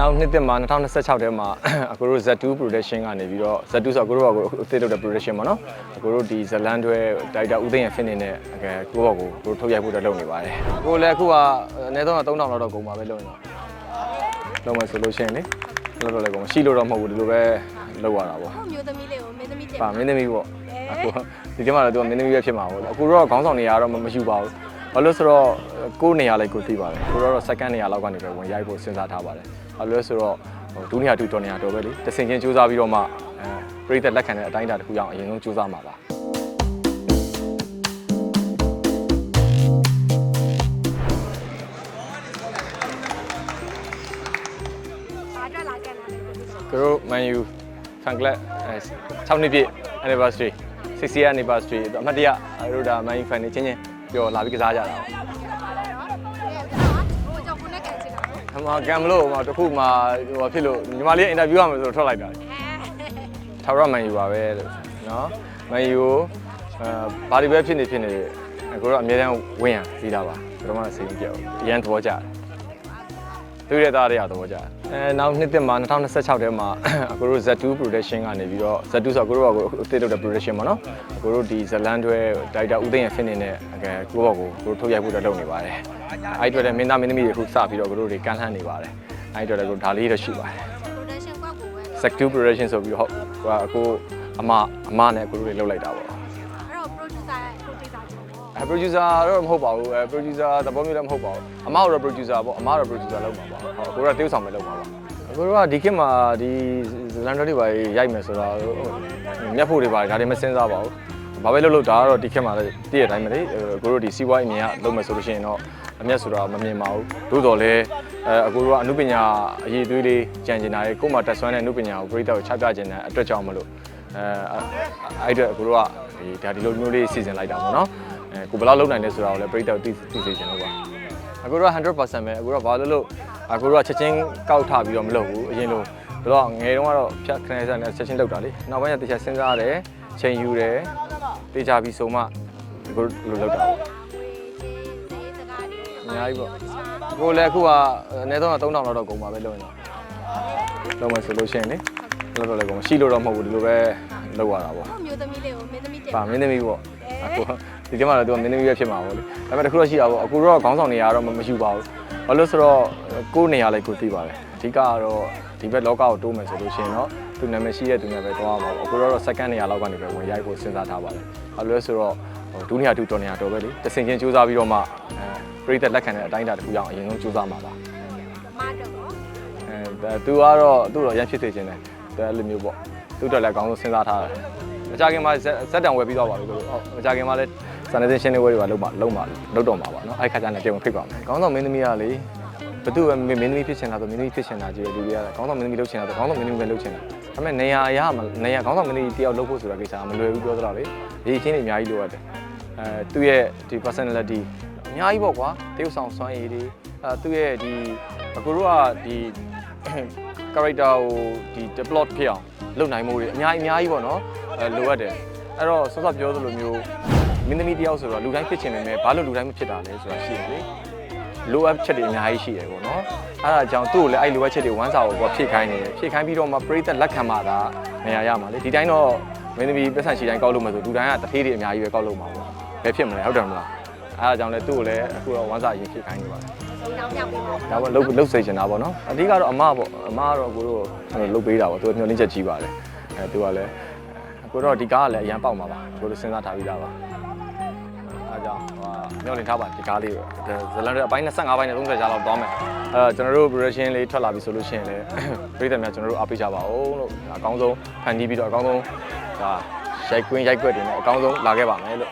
နောက်နှစ်သက်မှာ2026ထဲမှာအခုတို့ Z2 production ကနေပြီးတော့ Z2 ဆိုတော့အခုတို့ကကိုအသစ်လုပ်တဲ့ production ပေါ့နော်အခုတို့ဒီဇလန်တွဲဒါရိုက်တာဦးသိန်းရ fit နေတဲ့အဲကိုဘောကိုကိုထုတ်ရိုက်ဖို့တော့လုပ်နေပါတယ်ကိုလည်းအခုကအနည်းဆုံး3000လောက်တော့ကုန်ပါပဲလုပ်နေတော့လုပ်မယ်ဆိုလို့ရှိရင်လေလုပ်တော့လည်းကုန်ရှိလို့တော့မဟုတ်ဘူးဒီလိုပဲလုပ်ရတာပေါ့ဟိုမျိုးသမီးလေးကိုမင်းသမီးတင်ပါမင်းသမီးပေါ့အခုဒီထဲမှာတော့သူကမင်းသမီးပဲဖြစ်မှာပေါ့အခုတော့ခေါင်းဆောင်နေရာတော့မယူပါဘူး ဘာလို့ဆိုတော့ကိုယ်နေရာလိုက်ကိုသိပါတယ်ကိုတော့ second နေရာလောက်ကနေပဲဝင်ရိုက်ဖို့စဉ်းစားထားပါတယ်ဘာလို့လဲဆိုတော့ဟိုဒုနေရာတူတော်နေရာတော်ပဲလေတဆင်ချင်းစူးစမ်းပြီးတော့မှအဲပြည်သက်လက်ခံတဲ့အတိုင်းအတာတစ်ခုရအောင်အရင်ဆုံးစူးစမ်းမှာပါဘာအတွက်လာကန်လာလဲကိုတို့ Man U fan club အဲ6နှစ်ပြည့် anniversary 60 year anniversary အမှတ်တရအဲတို့ဒါ Man U fan တွေချင်းချင်း ပြောလာပြီးကစားကြတာပေါ့ဟိုကြောင့်ကိုနဲ့ကန်ချင်တာနော်အမကံမလို့ဟိုတခုမှဟိုဖြစ်လို့ညီမလေးအင်တာဗျူးရမယ်ဆိုတော့ထွက်လိုက်တာထာဝရမန်ယူပါပဲလို့နော်မန်ယူအဲဘာဒီပဲဖြစ်နေဖြစ်နေကိုတော့အများတန်းဝင်းရပြီးတာပါဘယ်တော့မှစိတ်မကြောက်ဘူးအရန်သဘောကျတယ် သူရဲ့သားတွေကသဘောကျတယ်အဲနောက်နှစ်သက်မှာ2026ထဲမှာအခုတို့ Z2 production ကနေပြီးတော့ Z2 ဆိုတော့ကိုတို့ကကိုအသစ်လုပ်တဲ့ production ပေါ့နော်ကိုတို့ဒီဇလန်တွဲဒါရိုက်တာဦးသိန်းရ fit နေတဲ့အဲကိုဘောကိုကိုထုတ်ရိုက်ဖို့တော့လုပ်နေပါတယ်အဲ့အတွက်လည်းမင်းသားမင်းသမီးတွေအခုစပြီးတော့ကိုတို့တွေကမ်းလှမ်းနေပါတယ်အဲ့အတွက်လည်းကိုဒါလေးတော့ရှိပါတယ် production ကွက်ကိုပဲအဲ့ sector production ဆိုပြီးဟုတ်ဟိုကအခုအမအမနဲ့အခုတို့တွေလောက်လိုက်တာပေါ့ producer တော့မဟုတ်ပါဘူးအဲ producer သဘောမျိုးလည်းမဟုတ်ပါဘူးအမကတော့ producer ပေါ့အမကတော့ producer လုပ်မှာပါဟုတ်ကိုကတော့တေးဥဆောင်ပဲလုပ်မှာပါအခုတို့ကဒီခေတ်မှာဒီလန်ဒန်တွေပါရိုက်မယ်ဆိုတော့မျက်ဖို့တွေပါဒါတွေမစင်စားပါဘူးဘာပဲလုပ်လို့ဒါကတော့ဒီခေတ်မှာလည်းတည့်ရတိုင်းပဲလေကိုတို့ဒီစီးပွားရေးအမြင်ကလုပ်မယ်ဆိုလို့ရှိရင်တော့အမျက်ဆိုတာမမြင်ပါဘူးသို့တော်လည်းအဲအခုတို့ကအမှုပညာအရေးသွေးလေးကြံကျင်တာရဲ့ကို့မှာတက်ဆွမ်းတဲ့အမှုပညာကိုပြိတ္တကိုချပြခြင်းတဲ့အတွက်ကြောင့်မလို့ အဲအဲ့အတွက်အခုတို့ကဒီဒါဒီလိုမျိုးလေးစီစဉ်လိုက်တာပေါ့နော်အဲကိုဘယ်လောက်လုပ်နိုင်လဲဆိုတာကိုလည်းပြိတ္တကိုသိသိစေချင်လို့ပါအခုတို့က100%ပဲအခုတို့ကဘာလို့လို့အခုတို့ကချက်ချင်းကောက်ထပြီးတော့မလုပ်ဘူးအရင်လိုတော့ငယ်တုန်းကတော့ဖြတ်ခနေစားနဲ့ချက်ချင်းလုပ်တာလေနောက်ပိုင်းကျတခြားစဉ်းစားရတယ်ချိန်ယူတယ်တေချာပြီးဆိုမှအခုလိုလုပ်တာပေါ့အများကြီးပေါ့ကိုလည်းအခုကအနည်းဆုံး3000လောက်တော့ကုန်ပါပဲလုပ်ရင်တော့ လုပ်မယ်ဆိုလို့ရှိရင်လေလုပ်တော့လည်းကုန်ရှိလို့တော့မဟုတ်ဘူးဒီလိုပဲလုပ်ရတာပေါ့ဟိုမျိုးသမီးလေးကိုမင်းသမီးတင်ပါမင်းသမီးပေါ့အခုဒီထဲမှာတော့သူကမင်းသမီးပဲဖြစ်မှာပေါ့လေဒါပေမဲ့တခုတော့ရှိတာပေါ့အခုတော့ခေါင်းဆောင်နေရာတော့မယူပါဘူးဘာလို့ဆိုတော့ကိုယ်နေရာလိုက်ကိုသိပါတယ်အဓိကကတော့ဒီဘက်လောကကိုတိုးမယ်ဆိုလို့ရှိရင်တော့သူနာမည်ရှိတဲ့သူနဲ့ပဲတွားရမှာပေါ့အခုတော့ second နေရာလောက်ကနေပဲဝင်ရိုက်ဖို့စဉ်းစားထားပါတယ်ဘာလို့လဲဆိုတော့ဒုနေရာတူတော်နေရာတော်ပဲလေတဆင်ချင်းစူးစမ်းပြီးတော့မှအဲပြည်သက်လက်ခံတဲ့အတိုင်းအတာတစ်ခုရအောင်အရင်ဆုံးစူးစမ်းမှာပါမတော့နော်အဲ သူကတော့သူ့တော့ရမ်းဖြစ်စေခြင်းတယ်သူအဲ့လိုမျိုးပေါ့သူ့တော့လည်းအကောင်းဆုံးစဉ်းစားထားတယ်မကြခင်မှာဇက်တံဝယ်ပြီးသွားပါပြီလို့မကြခင်မှာလည်းစာနယ်ဇင်းရှင်းလင်းပွဲတွေပါလုပ်မှာလုပ်မှာလုပ်တော့မှာပါနော်အဲ့ခါကျရင်ပြင်ဖိတ်ပါမယ်ခေါင်းဆောင်မင်းသမီးကလေဘသူ့ပဲမင်းသမီးဖြစ်ချင်တာဆိုမင်းသမီးဖြစ်ချင်တာကြီးလူတွေကခေါင်းဆောင်မင်းသမီးလုပ်ချင်တာဆိုခေါင်းဆောင်မင်းသမီးပဲလုပ်ချင်တာဒါပေမဲ့နေရာရနေရာခေါင်းဆောင်မင်းသမီးတယောက်လုပ်ဖို့ဆိုတာကိစ္စကမလွယ်ဘူးပြောသလားလေရေးချင်းတွေအများကြီးလိုအပ်တယ်အဲသူ့ရဲ့ဒီ personality အများကြီးပေါ့ကွာတရုပ်ဆောင်စွမ်းရည်တွေအဲသူ့ရဲ့ဒီအကူတို့ကဒီ character ကိုဒီ develop ဖြစ်အောင်လုပ်နိုင်မှုတွေအများကြီးအများကြီးပေါ့နော်အဲလိုအပ်တယ်အဲ့တော့ဆော့ဆော့ပြောသလိုမျိုးမင်းသမီးတယောက်ဆိုတော့လူတိုင်းဖြစ်ချင်နေမယ်ဘာလို့လူတိုင်းမဖြစ်တာလဲဆိုတာရှိတယ်လေလိုအပ်ချက်တွေအများကြီးရှိတယ်ပေါ့နော်အဲ့ဒါကြောင့်သူ့ကိုလည်းအဲ့လိုအပ်ချက်တွေဝမ်းစာကိုကဖြည့်ခိုင်းနေတယ်ဖြည့်ခိုင်းပြီးတော့မှပြိသက်လက်ခံမှသာနေရာရမှာလေဒီတိုင်းတော့မင်းသမီးပတ်စံရှိတိုင်းကောက်လို့မှဆိုလူတိုင်းကတထေးတွေအများကြီးပဲကောက်လို့မှာပေါ့ဘယ်ဖြစ်မလဲဟုတ်တယ်မလားအဲ့ဒါကြောင့်လည်းသူ့ကိုလည်းအခုတော့ဝမ်းစာအရင်ဖြည့်ခိုင်းနေပါတယ် ဆုံးတောင်းမြောက်ပြီးတော့ဒါပေါ့လုတ်လုတ်စေချင်တာပေါ့နော်အဓိကတော့အမပေါ့အမကတော့ကိုတို့လုတ်ပေးတာပေါ့သူကမျှော်လင့်ချက်ကြီးပါတယ်အဲသူကလည်းကိုတော့ဒီကားကလည်းအရန်ပေါက်မှာပါကိုတို့စဉ်းစားထားပြီးသားပါအဲကြောင့်ဟိုမျှော်လင့်ထားပါဒီကားလေးကိုဇလန်တွေအပိုင်း25ပိုင်းနဲ့30ကျားလောက်သွားမယ်အဲကျွန်တော်တို့ production လေးထွက်လာပြီဆိုလို့ရှိရင်လည်းပြည်သက်များကျွန်တော်တို့အားပေးကြပါဦးလို့အကောင်းဆုံးဖန်တီးပြီးတော့အကောင်းဆုံးဒါရိုက်ကွင်းရိုက်ကွက်တွေနဲ့အကောင်းဆုံးလာခဲ့ပါမယ်လို့